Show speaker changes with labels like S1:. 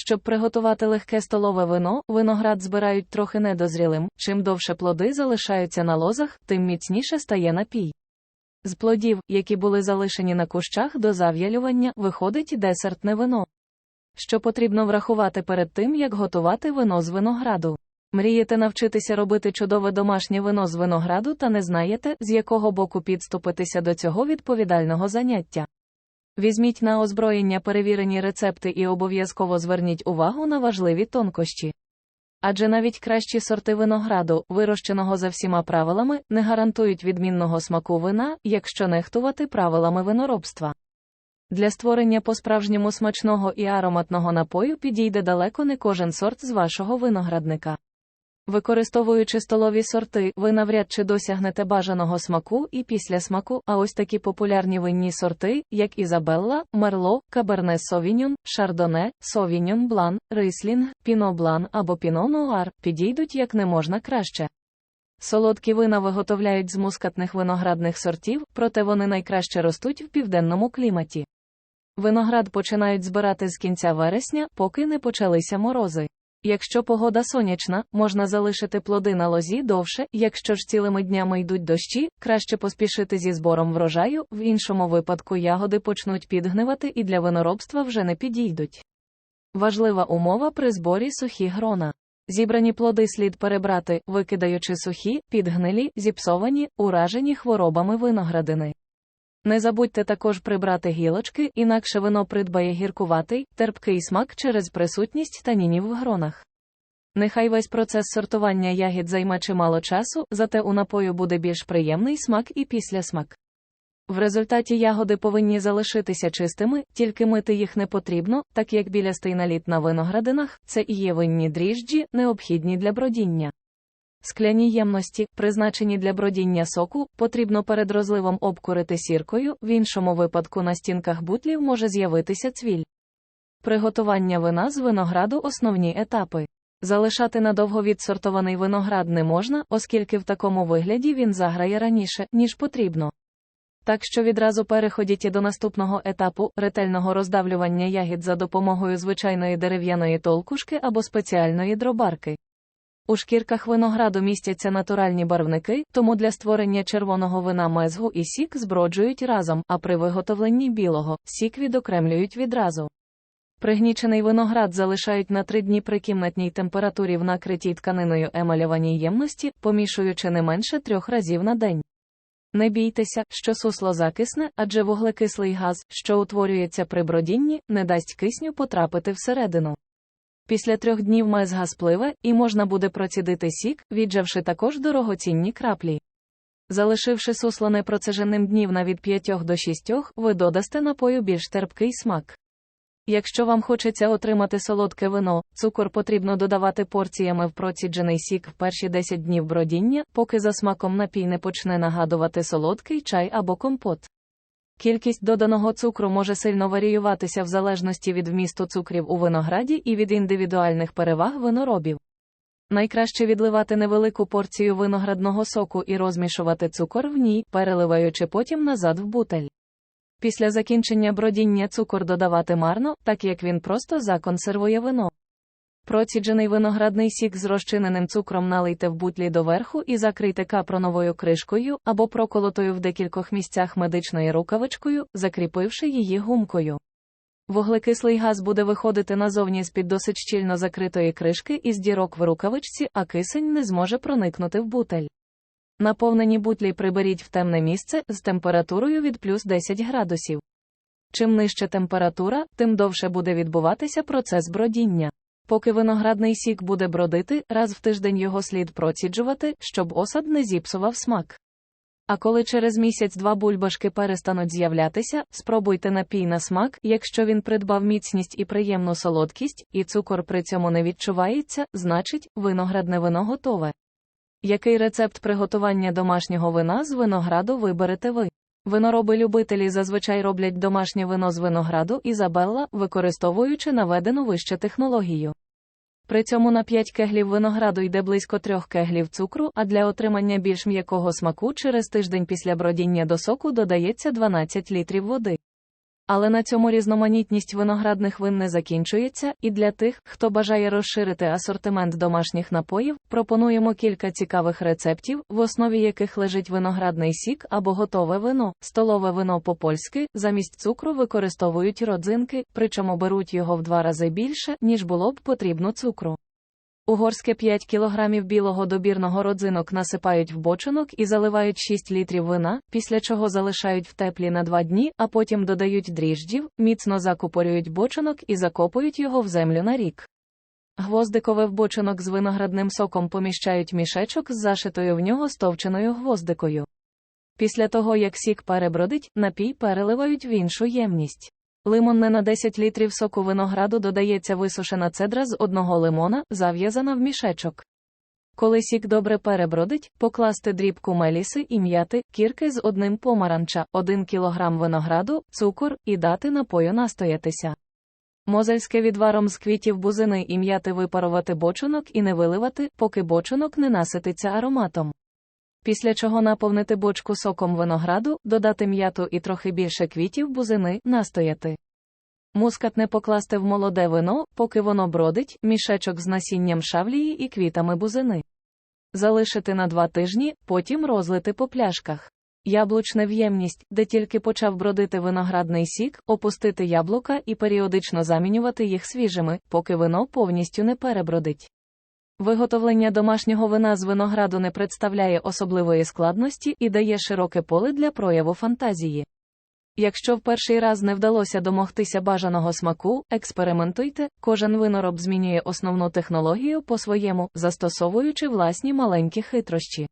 S1: Щоб приготувати легке столове вино, виноград збирають трохи недозрілим. Чим довше плоди залишаються на лозах, тим міцніше стає напій. З плодів, які були залишені на кущах до зав'ялювання, виходить десертне вино. Що потрібно врахувати перед тим, як готувати вино з винограду. Мрієте навчитися робити чудове домашнє вино з винограду та не знаєте, з якого боку підступитися до цього відповідального заняття. Візьміть на озброєння перевірені рецепти і обов'язково зверніть увагу на важливі тонкощі. Адже навіть кращі сорти винограду, вирощеного за всіма правилами, не гарантують відмінного смаку вина, якщо нехтувати правилами виноробства. Для створення по-справжньому смачного і ароматного напою підійде далеко не кожен сорт з вашого виноградника. Використовуючи столові сорти, ви навряд чи досягнете бажаного смаку і після смаку, а ось такі популярні винні сорти, як Ізабелла, Мерло, Каберне Совіньон, Шардоне, Совіньон Блан, Рислінг, Піно Блан або Піно Нуар, підійдуть як не можна краще. Солодкі вина виготовляють з мускатних виноградних сортів, проте вони найкраще ростуть в південному кліматі. Виноград починають збирати з кінця вересня, поки не почалися морози. Якщо погода сонячна, можна залишити плоди на лозі довше, якщо ж цілими днями йдуть дощі, краще поспішити зі збором врожаю, в іншому випадку ягоди почнуть підгнивати і для виноробства вже не підійдуть. Важлива умова при зборі сухі грона. Зібрані плоди слід перебрати, викидаючи сухі, підгнилі, зіпсовані, уражені хворобами виноградини. Не забудьте також прибрати гілочки, інакше вино придбає гіркуватий, терпкий смак через присутність танінів в гронах. Нехай весь процес сортування ягід займе чимало часу, зате у напою буде більш приємний смак і післясмак. В результаті ягоди повинні залишитися чистими, тільки мити їх не потрібно, так як білястий наліт на виноградинах це і є винні дріжджі, необхідні для бродіння. Скляні ємності, призначені для бродіння соку, потрібно перед розливом обкурити сіркою, в іншому випадку на стінках бутлів може з'явитися цвіль. Приготування вина з винограду основні етапи. Залишати надовго відсортований виноград не можна, оскільки в такому вигляді він заграє раніше, ніж потрібно. Так що відразу переходіть до наступного етапу ретельного роздавлювання ягід за допомогою звичайної дерев'яної толкушки або спеціальної дробарки. У шкірках винограду містяться натуральні барвники, тому для створення червоного вина мезгу і сік зброджують разом, а при виготовленні білого сік відокремлюють відразу. Пригнічений виноград залишають на три дні при кімнатній температурі в накритій тканиною емалюваній ємності, помішуючи не менше трьох разів на день. Не бійтеся, що сусло закисне, адже вуглекислий газ, що утворюється при бродінні, не дасть кисню потрапити всередину. Після трьох днів мезга спливе, і можна буде процідити сік, віджавши також дорогоцінні краплі. Залишивши сусло непроцеженим днів на від 5 до 6, ви додасте напою більш терпкий смак. Якщо вам хочеться отримати солодке вино, цукор потрібно додавати порціями в проціджений сік в перші 10 днів бродіння, поки за смаком напій не почне нагадувати солодкий чай або компот. Кількість доданого цукру може сильно варіюватися в залежності від вмісту цукрів у винограді і від індивідуальних переваг виноробів. Найкраще відливати невелику порцію виноградного соку і розмішувати цукор в ній, переливаючи потім назад в бутель. Після закінчення бродіння цукор додавати марно, так як він просто законсервує вино. Проціджений виноградний сік з розчиненим цукром налийте в бутлі доверху і закрийте капроновою кришкою або проколотою в декількох місцях медичною рукавичкою, закріпивши її гумкою. Вуглекислий газ буде виходити назовні з під досить щільно закритої кришки із дірок в рукавичці, а кисень не зможе проникнути в бутель. Наповнені бутлі приберіть в темне місце з температурою від плюс 10 градусів. Чим нижча температура, тим довше буде відбуватися процес бродіння. Поки виноградний сік буде бродити, раз в тиждень його слід проціджувати, щоб осад не зіпсував смак. А коли через місяць-два бульбашки перестануть з'являтися, спробуйте напій на смак, якщо він придбав міцність і приємну солодкість, і цукор при цьому не відчувається, значить, виноградне вино готове. Який рецепт приготування домашнього вина з винограду виберете ви? Винороби-любителі зазвичай роблять домашнє вино з винограду Ізабелла, використовуючи наведену вище технологію. При цьому на 5 кеглів винограду йде близько 3 кеглів цукру, а для отримання більш м'якого смаку через тиждень після бродіння до соку додається 12 літрів води. Але на цьому різноманітність виноградних вин не закінчується, і для тих, хто бажає розширити асортимент домашніх напоїв, пропонуємо кілька цікавих рецептів, в основі яких лежить виноградний сік або готове вино. Столове вино по-польськи замість цукру використовують родзинки, причому беруть його в два рази більше, ніж було б потрібно цукру. Угорське 5 кг білого добірного родзинок насипають в бочинок і заливають 6 літрів вина, після чого залишають в теплі на 2 дні, а потім додають дріжджів, міцно закупорюють бочинок і закопують його в землю на рік. Гвоздикове в бочинок з виноградним соком поміщають мішечок з зашитою в нього стовченою гвоздикою. Після того, як сік перебродить, напій переливають в іншу ємність. Лимонне на 10 літрів соку винограду додається висушена цедра з одного лимона, зав'язана в мішечок. Коли сік добре перебродить, покласти дрібку меліси і м'яти, кірки з одним помаранча, 1 кг винограду, цукор і дати напою настоятися. Мозельське відваром з квітів бузини і м'яти випарувати бочонок і не виливати, поки бочонок не насититься ароматом. Після чого наповнити бочку соком винограду, додати м'яту і трохи більше квітів бузини, настояти. Мускатне покласти в молоде вино, поки воно бродить, мішечок з насінням шавлії і квітами бузини. Залишити на два тижні, потім розлити по пляшках. Яблучне в'ємність, де тільки почав бродити виноградний сік, опустити яблука і періодично замінювати їх свіжими, поки вино повністю не перебродить. Виготовлення домашнього вина з винограду не представляє особливої складності і дає широке поле для прояву фантазії. Якщо в перший раз не вдалося домогтися бажаного смаку, експериментуйте, кожен винороб змінює основну технологію по своєму, застосовуючи власні маленькі хитрощі.